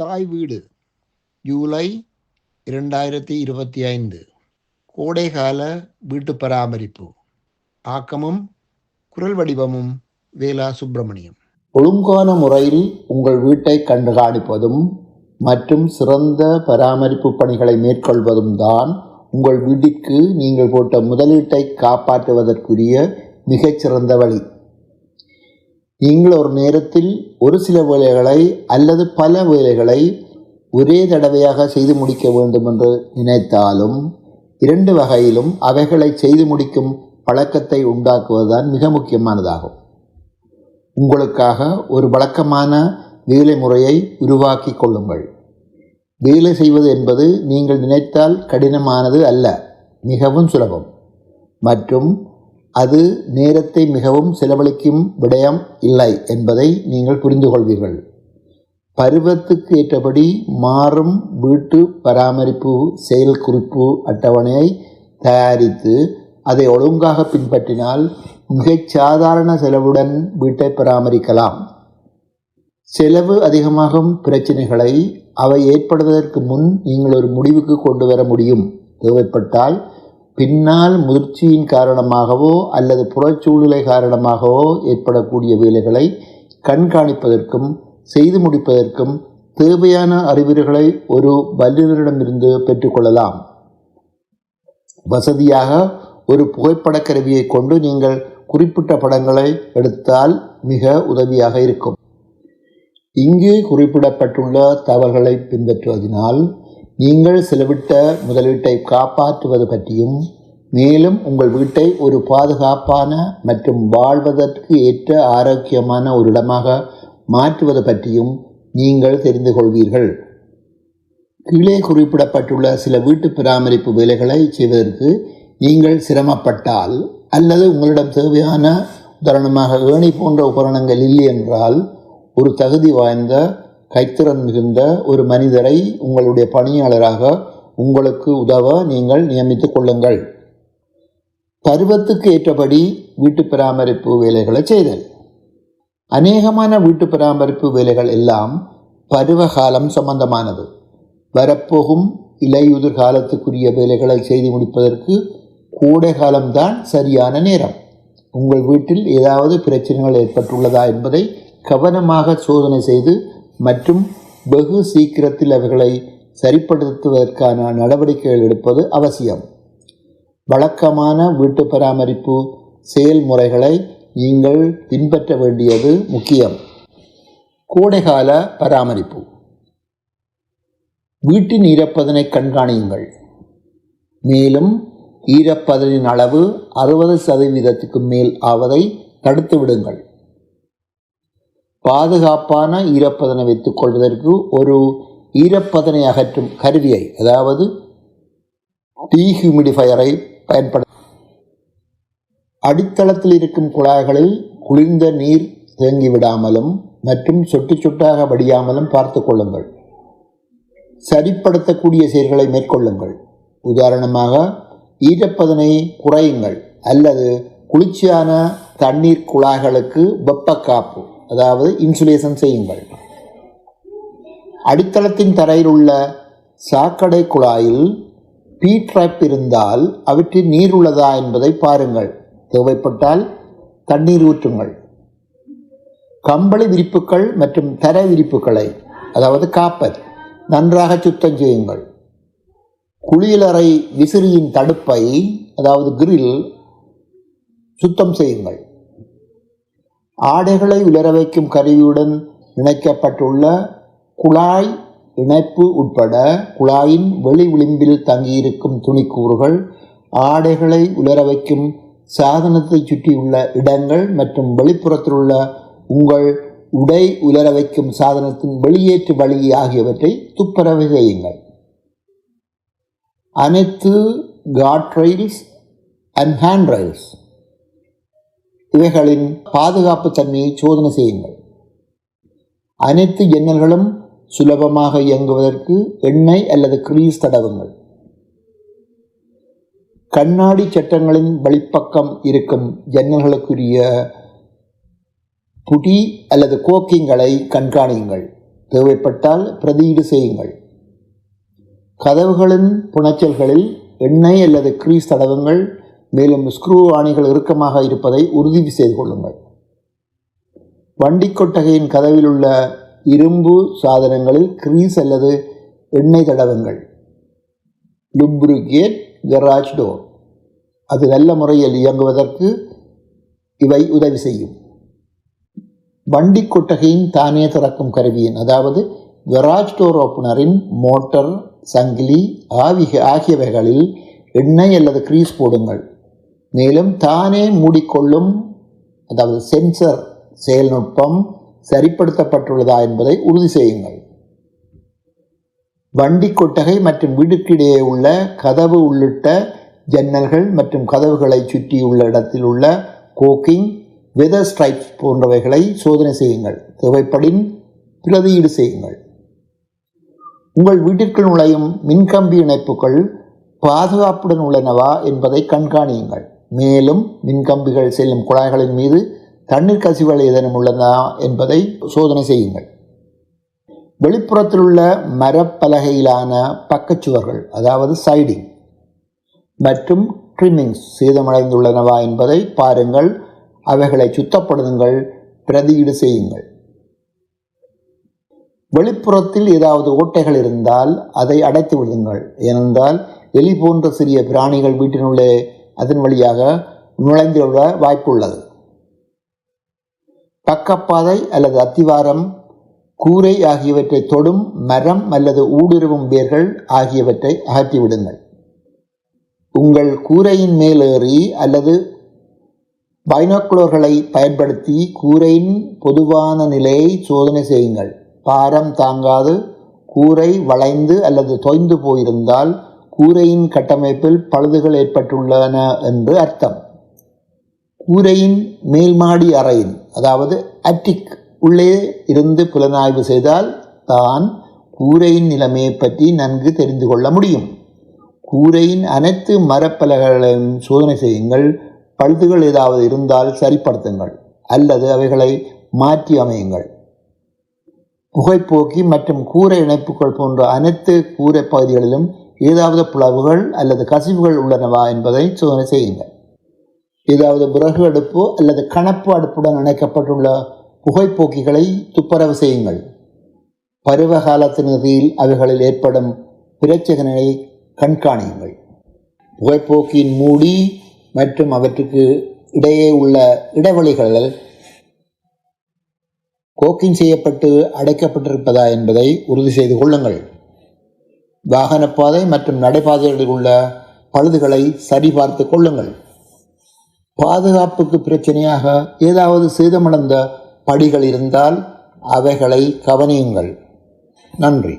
தாய் வீடு ஜூலை இரண்டாயிரத்தி இருபத்தி ஐந்து. கோடைகால வீட்டு பராமரிப்பு. ஆக்கமும் குரல் வடிவமும் வேலா சுப்பிரமணியம். ஒழுங்கான முறையில் உங்கள் வீட்டை கண்காணிப்பதும் மற்றும் சிறந்த பராமரிப்பு பணிகளை மேற்கொள்வதும் தான் உங்கள் வீட்டிற்கு நீங்கள் போட்ட முதலீட்டை காப்பாற்றுவதற்குரிய மிகச்சிறந்த வழி. நீங்கள் ஒரு நேரத்தில் ஒரு சில வேலைகளை அல்லது பல வேலைகளை ஒரே தடவையாக செய்து முடிக்க வேண்டும் என்று நினைத்தாலும் இரண்டு வகையிலும் அவைகளை செய்து முடிக்கும் பழக்கத்தை உண்டாக்குவதுதான் மிக முக்கியமானதாகும். உங்களுக்காக ஒரு வழக்கமான வேலை முறையை உருவாக்கி கொள்ளுங்கள். வேலை செய்வது என்பது நீங்கள் நினைத்தால் கடினமானது அல்ல மிகவும் சுலபம். மற்றும் அது நேரத்தை மிகவும் செலவழிக்கும் விடயம் இல்லை என்பதை நீங்கள் புரிந்து கொள்வீர்கள் பருவத்துக்கு ஏற்றபடி மாறும் வீட்டு பராமரிப்பு செயல் குறிப்பு அட்டவணையை தயாரித்து அதை ஒழுங்காக பின்பற்றினால் மிகச் சாதாரண செலவுடன் வீட்டை பராமரிக்கலாம். செலவு அதிகமாகும் பிரச்சனைகளை அவை ஏற்படுவதற்கு முன் நீங்கள் ஒரு முடிவுக்கு கொண்டு வர முடியும். தேவைப்பட்டால் பின்னால் முதிர்ச்சியின் காரணமாகவோ அல்லது புறச்சூழ்நிலை காரணமாகவோ ஏற்படக்கூடிய வேலைகளை கண்காணிப்பதற்கும் செய்து முடிப்பதற்கும் தேவையான அறிவுரைகளை ஒரு வல்லுநரிடமிருந்து பெற்றுக்கொள்ளலாம். வசதியாக ஒரு புகைப்பட கருவியை கொண்டு நீங்கள் குறிப்பிட்ட படங்களை எடுத்தால் மிக உதவியாக இருக்கும். இங்கு குறிப்பிடப்பட்டுள்ள தவறுகளை பின்பற்றுவதனால் நீங்கள் செலவிட்ட முதலீட்டை காப்பாற்றுவது பற்றியும் மேலும் உங்கள் வீட்டை ஒரு பாதுகாப்பான மற்றும் வாழ்வதற்கு ஏற்ற ஆரோக்கியமான ஒரு இடமாக மாற்றுவது பற்றியும் நீங்கள் தெரிந்து கொள்வீர்கள். கீழே குறிப்பிடப்பட்டுள்ள சில வீட்டு பராமரிப்பு வேலைகளை செய்வதற்கு நீங்கள் சிரமப்பட்டால் அல்லது உங்களிடம் தேவையான உதாரணமாக ஏணி போன்ற உபகரணங்கள் இல்லை என்றால் ஒரு தகுதி வாய்ந்த கைத்திறன் மிகுந்த ஒரு மனிதரை உங்களுடைய பணியாளராக உங்களுக்கு உதவ நீங்கள் நியமித்துக் கொள்ளுங்கள். பருவத்துக்கு ஏற்றபடி வீட்டு பராமரிப்பு வேலைகளை செய்தல். அநேகமான வீட்டு பராமரிப்பு வேலைகள் எல்லாம் பருவகாலம் சம்பந்தமானது. வரப்போகும் இலையுதிர் காலத்துக்குரிய வேலைகளை செய்து முடிப்பதற்கு கோடை காலம்தான் சரியான நேரம். உங்கள் வீட்டில் ஏதாவது பிரச்சனைகள் ஏற்பட்டுள்ளதா என்பதை கவனமாக சோதனை செய்து மற்றும் வெகு சீக்கிரத்தில் அவைகளை சரிப்படுத்துவதற்கான நடவடிக்கைகள் எடுப்பது அவசியம். வழக்கமான வீட்டு பராமரிப்பு செயல்முறைகளை நீங்கள் பின்பற்ற வேண்டியது முக்கியம். கோடைகால பராமரிப்பு. வீட்டின் ஈரப்பதனை கண்காணியுங்கள். மேலும் ஈரப்பதனின் அளவு அறுபது சதவீதத்துக்கு மேல் ஆவதை தடுத்து விடுங்கள் பாதுகாப்பான ஈரப்பதனை வைத்துக் கொள்வதற்கு ஒரு ஈரப்பதனை அகற்றும் கருவியை அதாவது டீஹியூமிடிஃபயரை பயன்பட அடித்தளத்தில் இருக்கும் குழாய்களில் குளிர்ந்த நீர் தேங்கிவிடாமலும் மற்றும் சொட்டு சொட்டாக வடியாமலும் பார்த்து கொள்ளுங்கள். சரிப்படுத்தக்கூடிய செயல்களை மேற்கொள்ளுங்கள். உதாரணமாக ஈரப்பதனை குறையுங்கள் அல்லது குளிர்ச்சியான தண்ணீர் குழாய்களுக்கு வெப்பக்காப்பு அதாவது இன்சுலேஷன் செய்யுங்கள். அடித்தளத்தின் தரையில் உள்ள சாக்கடை குழாயில் பீ ட்ராப் இருந்தால் அவற்றில் நீர் உள்ளதா என்பதை பாருங்கள். தேவைப்பட்டால் தண்ணீர் ஊற்றுங்கள். கம்பளி விரிப்புகள் மற்றும் தர விரிப்புகளை அதாவது காப்பர் நன்றாக சுத்தம் செய்யுங்கள். குளியலறை விசிறியின் தடுப்பை அதாவது கிரில் சுத்தம் செய்யுங்கள். ஆடைகளை உலர வைக்கும் கருவியுடன் இணைக்கப்பட்டுள்ள குழாய் இணைப்பு உட்பட குழாயின் வெளி விளிம்பில் தங்கியிருக்கும் துணிக்கூறுகள் ஆடைகளை உலர வைக்கும் சாதனத்தை சுற்றியுள்ள இடங்கள் மற்றும் வெளிப்புறத்தில் உள்ள உங்கள் உடை உலர வைக்கும் சாதனத்தின் வெளியேற்று வழி ஆகியவற்றை துப்புரவு செய்யுங்கள். அனைத்து guard rails and hand rails இவைகளின் பாதுகாப்பு தன்மையை சோதனை செய்யுங்கள். அனைத்து ஜன்னல்களும் சுலபமாக இயங்குவதற்கு எண்ணெய் அல்லது கிரீஸ் தடவுங்கள். கண்ணாடி சட்டங்களின் வெளிப்பக்கம் இருக்கும் ஜன்னல்களுக்குரிய புடி அல்லது கோக்கிங்களை கண்காணியுங்கள். தேவைப்பட்டால் பிரதியீடு செய்யுங்கள். கதவுகளின் புணச்சல்களில் எண்ணெய் அல்லது கிரீஸ் தடவுங்கள். மேலும் ஸ்க்ரூ ஆணிகள் இறுக்கமாக இருப்பதை உறுதி செய்து கொள்ளுங்கள். வண்டி கொட்டகையின் கதவில் உள்ள இரும்பு சாதனங்களில் கிரீஸ் அல்லது எண்ணெய் தடவுங்கள். லுப்ரிகேட் கராஜ் டோர் அது நல்ல முறையில் இயங்குவதற்கு இவை உதவி செய்யும். வண்டி கொட்டகையின் தானே திறக்கும் கருவியின் அதாவது கராஜ் டோர் ஓப்பனரின் மோட்டர் சங்கிலி ஆவி ஆகியவைகளில் எண்ணெய் அல்லது கிரீஸ் போடுங்கள். மேலும் தானே மூடிக்கொள்ளும் அதாவது சென்சர் செயல்நுட்பம் சரிப்படுத்தப்பட்டுள்ளதா என்பதை உறுதி செய்யுங்கள். வண்டி கொட்டகை மற்றும் வீடுக்கிடையே உள்ள கதவு உள்ளிட்ட ஜன்னல்கள் மற்றும் கதவுகளை சுற்றியுள்ள இடத்தில் உள்ள கோக்கிங் வெதர் ஸ்ட்ரைப்ஸ் போன்றவைகளை சோதனை செய்யுங்கள். தேவைப்படின் பிரதியீடு செய்யுங்கள். உங்கள் வீட்டிற்குள் நுழையும் மின்கம்பி இணைப்புகள் பாதுகாப்புடன் உள்ளனவா என்பதை கண்காணியுங்கள். மேலும் மின்கம்பிகள் செல்லும் குழாய்களின் மீது தண்ணீர் கசிவுகள் ஏதேனும் உள்ளதா என்பதை சோதனை செய்யுங்கள். வெளிப்புறத்தில் உள்ள மரப்பலகையிலான பக்கச்சுவர்கள் அதாவது சைடிங் மற்றும் ட்ரிம்மிங்ஸ் சேதமடைந்துள்ளனவா என்பதை பாருங்கள். அவைகளை சுத்தப்படுத்துங்கள் பிரதியீடு செய்யுங்கள். வெளிப்புறத்தில் ஏதாவது ஓட்டைகள் இருந்தால் அதை அடைத்து விடுங்கள். ஏனென்றால் எலி போன்ற சிறிய பிராணிகள் வீட்டினுள்ளே அதன் வழியாக நுழைந்துவிட வாய்ப்புள்ளது. பக்கப்பாதை அல்லது அத்திவாரம் கூரை ஆகியவற்றை தொடும் மரம் அல்லது ஊடுருவும் வேர்கள் ஆகியவற்றை அகற்றிவிடுங்கள். உங்கள் கூரையின் மேலேறி அல்லது பைனோக்குலர்களை பயன்படுத்தி கூரையின் பொதுவான நிலையை சோதனை செய்யுங்கள். பாரம் தாங்காது கூரை வளைந்து அல்லது தொய்ந்து போயிருந்தால் கூரையின் கட்டமைப்பில் பழுதுகள் ஏற்பட்டுள்ளன என்று அர்த்தம். கூரையின் மேல்மாடி அறையின் அதாவது அட்டிக் உள்ளே இருந்து புலனாய்வு செய்தால் தான் கூரையின் நிலைமையை பற்றி நன்கு தெரிந்து கொள்ள முடியும். கூரையின் அனைத்து மரப்பலகைகளையும் சோதனை செய்யுங்கள். பழுதுகள் ஏதாவது இருந்தால் சரிப்படுத்துங்கள் அல்லது அவைகளை மாற்றி அமையுங்கள். புகைப்போக்கி மற்றும் கூரை இணைப்புகள் போன்ற அனைத்து கூரை பகுதிகளிலும் ஏதாவது பிளவுகள் அல்லது கசிவுகள் உள்ளனவா என்பதை சோதனை செய்யுங்கள். ஏதாவது விறகு அடுப்பு அல்லது கணப்பு அடுப்புடன் இணைக்கப்பட்டுள்ள புகைப்போக்கிகளை துப்புரவு செய்யுங்கள். பருவ காலத்தின் இறுதியில் அவைகளில் ஏற்படும் பிரச்சனைகளை கண்காணியுங்கள். புகைப்போக்கின் மூடி மற்றும் அவற்றுக்கு இடையே உள்ள இடைவெளிகளில் கோக்கிங் செய்யப்பட்டு அடைக்கப்பட்டிருப்பதா என்பதை உறுதி செய்து கொள்ளுங்கள். வாகனப்பாதை மற்றும் நடைபாதைகளில் உள்ள பழுதுகளை சரிபார்த்து கொள்ளுங்கள். பாதுகாப்புக்கு பிரச்சனையாக ஏதாவது சேதமடைந்த படிகள் இருந்தால் அவைகளை கவனியுங்கள். நன்றி.